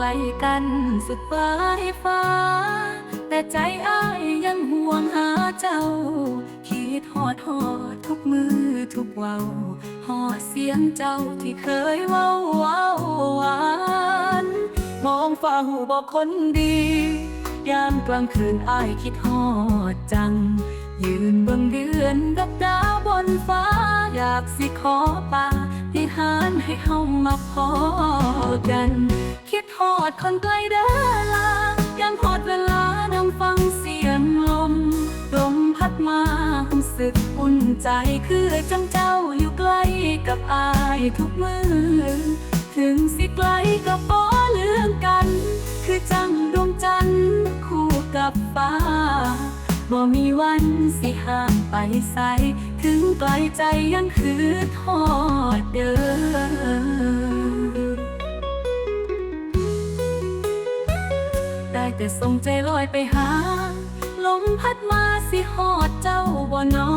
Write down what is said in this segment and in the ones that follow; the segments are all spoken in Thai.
กลกันสุดปลายฟ้า แต่ใจอ้ายยังห่วงหาเจ้า คิดหอดหอดทุกมือทุกเว้าหอดเสียงเจ้าที่เคยเว้าว้าหวานมองฟ้าหูบอกคนดี ยามกลางคืนอ้ายคิดหอดจัง ยืนเบิ่งเดือนกับดาวบนฟ้า อยากสิขอปาที่หารให้เฮามาพอกัน คิดหอดคนไกลเด้อลายังหอดเวลานำฟังเสียงลมลมพัดมารู้สึกอุ่นใจคือจังเจ้าอยู่ใกล้กับอายทุกมือ ถึงสิไกลก็บ่เลือกกัน คือจังดวงจันทร์คู่กับฟ้าบ่มีวันสิห่างไปไสถึงไกลใจยังคือทอดเดิม แต่ส่งใจลอยไปหา ลมพัดมาสิหอดเจ้าบ่นอ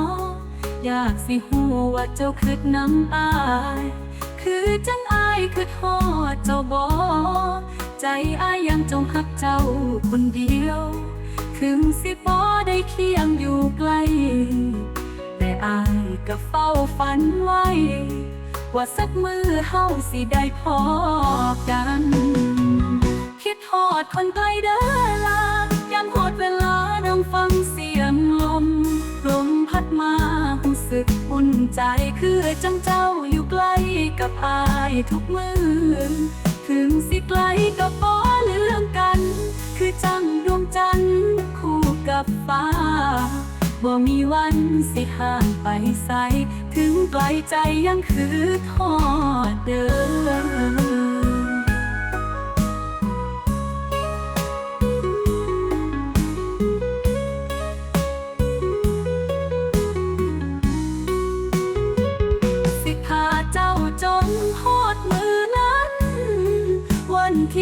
อยากสิหูว่าเจ้าคืดน้ำอาย คือจังอายคือหอดเจ้าบ่ใจอายยังจงหักเจ้าคนเดียว ถึงสิบ่ได้เคียงอยู่ใกล้แต่อายก็เฝ้าฝันไว้ ว่าสักมือเฮาสิได้พอกัน อดคนไกลเด้อลายังหอดเวลานำฟังเสียงลม ลมพัดมารู้สึกอุ่นใจคือจังเจ้าอยู่ใกล้กับอายทุกมือ ถึงสิไกลก็บ่เลือกกัน คือจังดวงจันทร์คู่กับฟ้าบ่มีวันสิห่างไปไสถึงไกลใจยังคือทอ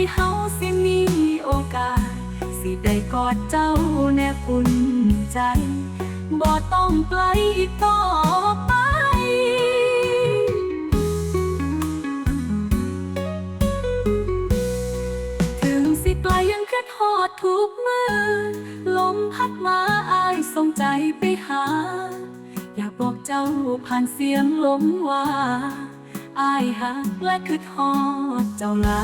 ที่เฮาสิมีโอกาส สิได้กอดเจ้าแนบอุ่นใจ บ่ต้องไกลอีกต่อไปถึงสิไกลยังคิดฮอดทุกมือ ลมพัดมาอายส่งใจไปหา อยากบอกเจ้าผ่านเสียงลมว่า อายหักและคือทอดเจ้าลา